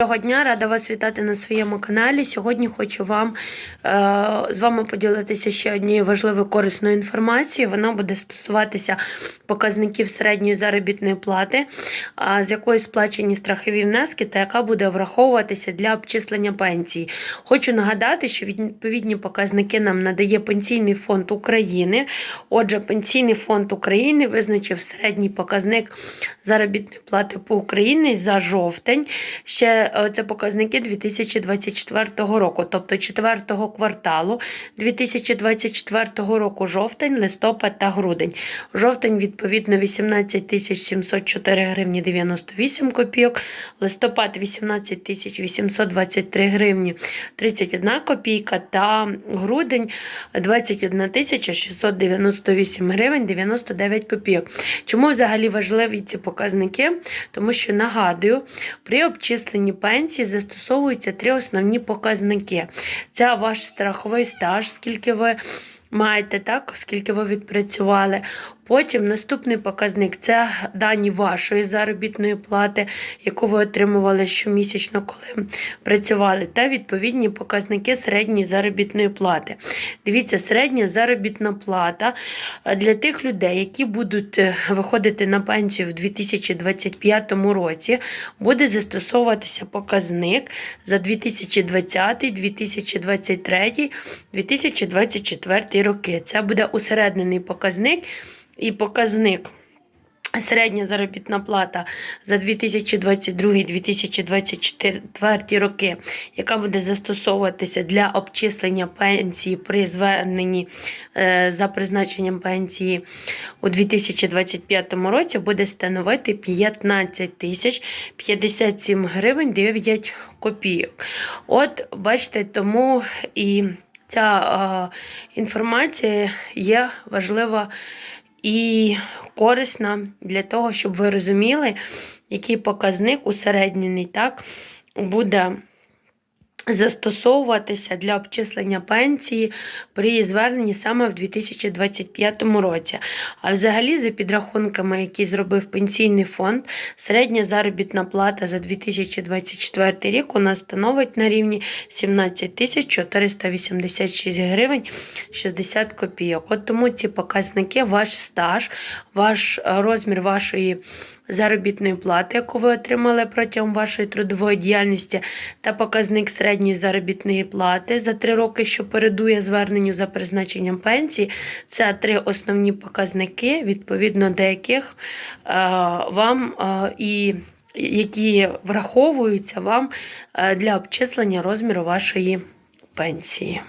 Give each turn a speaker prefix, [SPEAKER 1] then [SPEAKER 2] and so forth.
[SPEAKER 1] Доброго дня, рада вас вітати на своєму каналі. Сьогодні хочу вам е, з вами поділитися ще однією важливою корисною інформацією. Вона буде стосуватися показників середньої заробітної плати, з якої сплачені страхові внески та яка буде враховуватися для обчислення пенсії. Хочу нагадати, що відповідні показники нам надає Пенсійний фонд України. Отже, Пенсійний фонд України визначив середній показник заробітної плати по Україні за жовтень. Ще е, це показники 2024 року, тобто 4 кварталу 2024 року жовтень, листопад та грудень. Жовтень, відповідно, 18 704 гривні 98 копійок, листопад 18 823 гривні 31 копійка та грудень 21 698 гривень 99 копійок. Чому взагалі важливі ці показники? Тому що нагадую, при обчисленні пенсії застосовуються три основні показники: це ваш страховий стаж, скільки ви маєте, так, скільки ви відпрацювали. Потім наступний показник це дані вашої заробітної плати, яку ви отримували щомісячно, коли працювали, та відповідні показники середньої заробітної плати. Дивіться, середня заробітна плата е, для тих людей, які будуть е, виходити на пенсію в 2025 році, буде застосовуватися показник за 2020, 2023, 2024 роки. Це буде усереднений показник і показник. Середня заробітна плата за 2022-2024 роки, яка буде застосовуватися для обчислення пенсії при зверненні е, за призначенням пенсії у 2025 році, буде становити 15 тисяч 57 гривень 9 копійок. От, бачите, тому і ця е, інформація є важлива і корисна для того, щоб ви розуміли, який показник усереднений так, буде застосовуватися для обчислення пенсії при зверненні саме в 2025 році. А взагалі, за підрахунками, які зробив пенсійний фонд, середня заробітна плата за 2024 рік у нас становить на рівні 17 тисяч 486 гривень 60 копійок. От тому ці показники, ваш стаж, ваш е, розмір вашої заробітної плати, яку ви отримали протягом вашої трудової діяльності, та показник середньої заробітної плати за три роки, що передує зверненню за призначенням пенсії. Це три основні показники, відповідно до яких е, вам е, і які враховуються вам е, для обчислення розміру вашої пенсії.